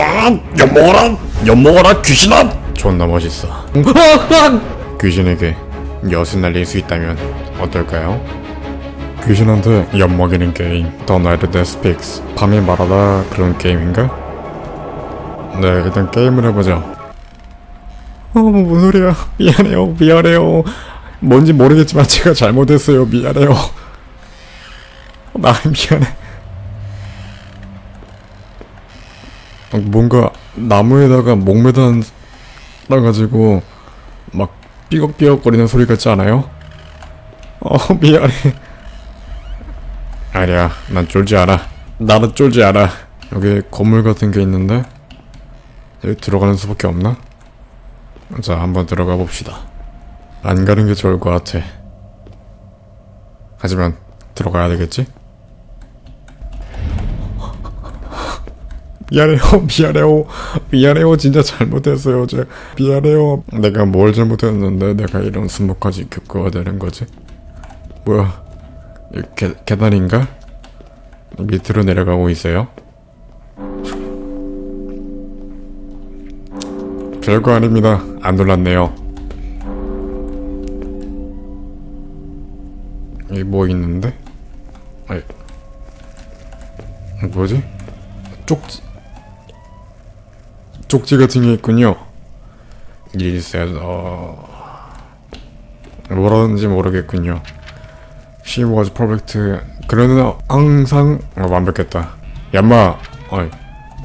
야, 엿먹어라! 엿먹어라, 귀신아! 존나 멋있어. 귀신에게 엿을 날릴 수 있다면 어떨까요? 귀신한테 엿 먹이는 게임 더 나이트 데 스픽스 밤에 말하다 그런 게임인가? 네 일단 게임을 해보자 어, 뭔 소리야. 미안해요, 미안해요. 뭔지 모르겠지만 제가 잘못했어요. 미안해요. 나 미안해. 뭔가 나무에다가 목매다 가지고 막 삐걱삐걱거리는 소리 같지 않아요? 어, 미안해. 아니야, 난 쫄지 않아. 나는 쫄지 않아. 여기 건물 같은 게 있는데 여기 들어가는 수밖에 없나? 자, 한번 들어가 봅시다. 안 가는 게 좋을 것 같아. 하지만 들어가야 되겠지? 미안해요, 미안해요, 미안해요. 진짜 잘못했어요. 제 미안해요. 내가 뭘 잘못했는데 내가 이런 순모까지 겪어야 되는 거지? 뭐야? 이 계, 계단인가? 밑으로 내려가고 있어요. 별거 아닙니다. 안 놀랐네요. 여기 뭐 있는데? 아니, 뭐지? 쪽지, 쪽지 같은 게 있군요. 일세서 뭐라는지 모르겠군요. She was perfect. 그러는 항상 어, 완벽했다. 얌마, 어이,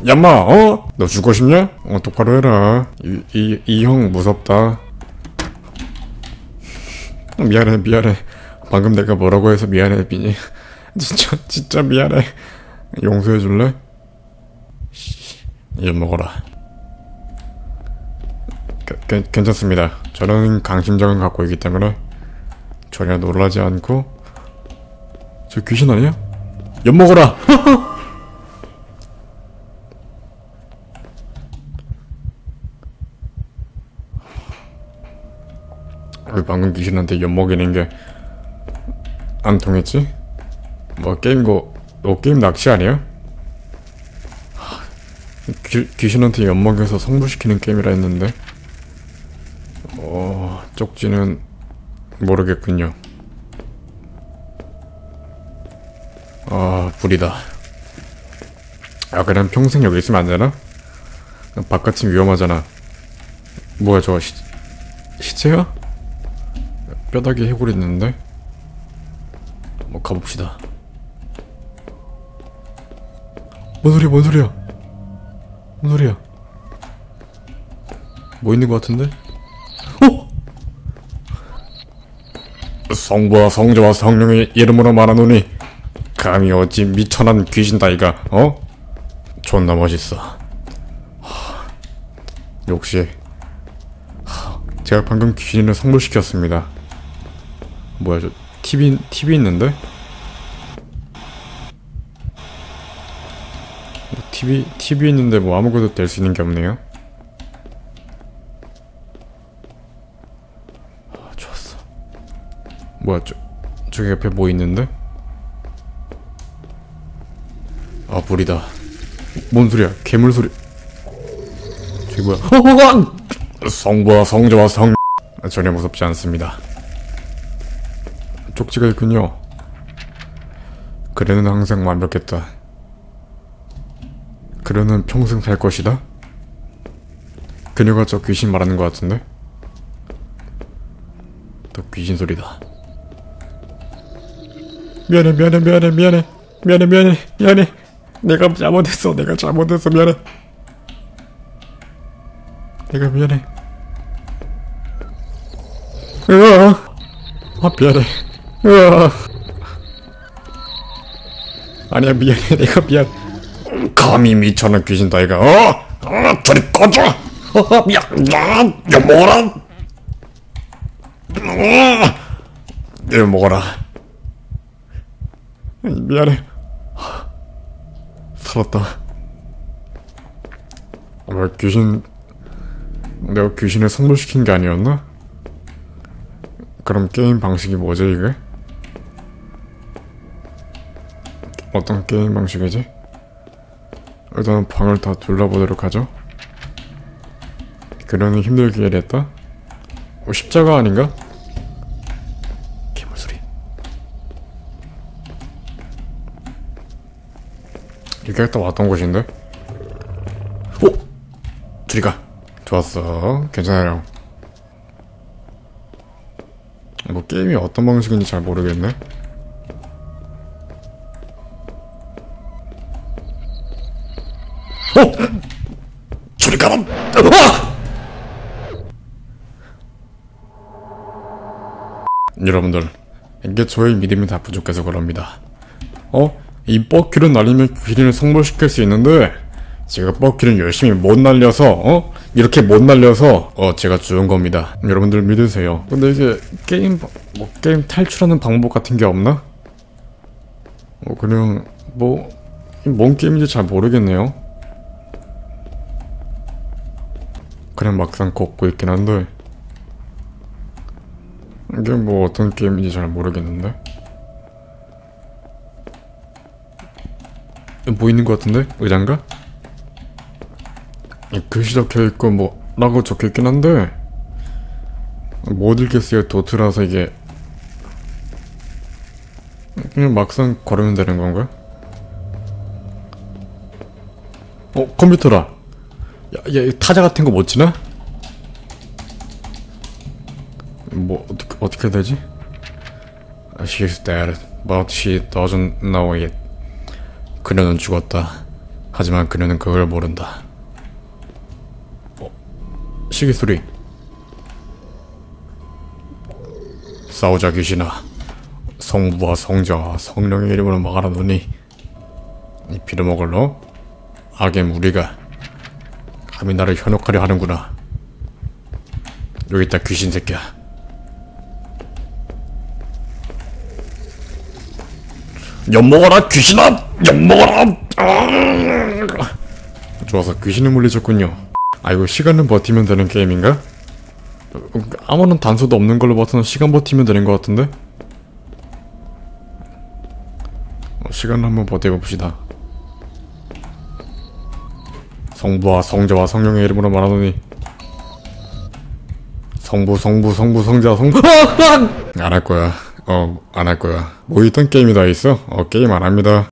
얌마, 어? 너 죽고 싶냐? 어, 똑바로 해라. 이, 이, 이 형 무섭다. 미안해, 미안해. 방금 내가 뭐라고 해서 미안해, 빈이. 진짜, 진짜 미안해. 용서해줄래? 이거 먹어라. 괜찮습니다. 저는 강심장을 갖고 있기 때문에 전혀 놀라지 않고 저 귀신 아니야? 엿 먹어라! 왜 방금 귀신한테 엿 먹이는 게 안 통했지? 뭐 게임 거, 너 게임 낚시 아니야? 하, 귀, 귀신한테 엿 먹여서 성불시키는 게임이라 했는데 어, 쪽지는 모르겠군요. 아, 불이다. 아, 그냥 평생 여기 있으면 안 되나? 바깥이 위험하잖아. 뭐야, 저거 시, 시체야? 뼈다귀 해골 있는데? 뭐 가봅시다. 뭔 소리야, 뭔 소리야? 뭔 소리야? 뭐 있는 것 같은데? 성부와 성자와 성령의 이름으로 말하노니 감히 어찌 미천한 귀신 따위가 어? 존나 멋있어. 하, 역시 하, 제가 방금 귀신을 성불시켰습니다. 뭐야 저 TV TV 있는데? 뭐 TV TV 있는데 뭐 아무것도 될 수 있는 게 없네요. 아, 좋았어. 뭐야 저 저기 옆에 뭐 있는데? 아 불이다. 뭔 소리야? 괴물 소리. 저기 뭐야? 성부와 성자와 성 전혀 무섭지 않습니다. 쪽지가 있군요. 그래는 항상 완벽했다. 그래는 평생 살 것이다. 그녀가 저 귀신 말하는 것 같은데? 또 귀신 소리다. 미안해, 미안해, 미안해, 미안해, 미안해, 미안해, 미안해. 내가 잘못했어, 내가 잘못했어, 미안해. 내가 미안해. 으아, 아 미안해. 으아. 아니야 미안해, 내가 미안. 감히 미쳐는 귀신 따위가 어? 어, 저리 꺼져. 어, 미안, 야, 야 뭐라? 어, 이거 먹어라. 미안해. 살았다. 왜 귀신 내가 귀신을 선물시킨 게 아니었나? 그럼 게임 방식이 뭐지 이게? 어떤 게임 방식이지? 일단 방을 다 둘러보도록 하죠. 그러니 힘들게 일했다? 어, 십자가 아닌가? 괴물 소리. 딱 왔던 곳인데? 오! 둘이 가. 좋았어. 괜찮아요. 뭐 게임이 어떤 방식인지 잘 모르겠네. 어! 저리 가라! 아! 여러분들, 이게 저의 믿음이 다 부족해서 그럽니다. 어? 이 뻐키를 날리면 귀린을 성불시킬 수 있는데 제가 뻐키를 열심히 못 날려서 어? 이렇게 못 날려서 어 제가 죽은 겁니다. 여러분들 믿으세요. 근데 이게 게임 뭐 게임 탈출하는 방법 같은 게 없나? 뭐 그냥 뭐 뭔 게임인지 잘 모르겠네요. 그냥 막상 걷고 있긴 한데 이게 뭐 어떤 게임인지 잘 모르겠는데 뭐 있는 것 같은데? 의자인가? 글씨 적혀있고 뭐 라고 적혀있긴 한데 못 읽겠어요 도트라서 이게 그냥 막상 걸으면 되는 건가? 어 컴퓨터라 야, 야, 이 타자 같은 거못 치나? 뭐 어떻게 어떻게 되지? She's dead, but she doesn't know it. 그녀는 죽었다. 하지만 그녀는 그걸 모른다. 어, 시계 소리. 싸우자 귀신아. 성부와 성자와 성령의 이름으로 막아라 노니 이 빌어먹을 너? 악의 무리가 감히 나를 현혹하려 하는구나. 여기 있다 귀신 새끼야. 엿먹어라 귀신아! 엿먹어라! 아! 좋아서 귀신을 물리쳤군요. 아 이거 시간을 버티면 되는 게임인가? 아무런 단서도 없는 걸로 봐서는 시간 버티면 되는 것 같은데? 어, 시간을 한번 버텨봅시다. 성부와 성자와 성령의 이름으로 말하노니 성부 성부 성부 성자 성부 안 할 거야 어 안 할 거야. 뭐 있던 게임이 다 있어? 어 게임 안 합니다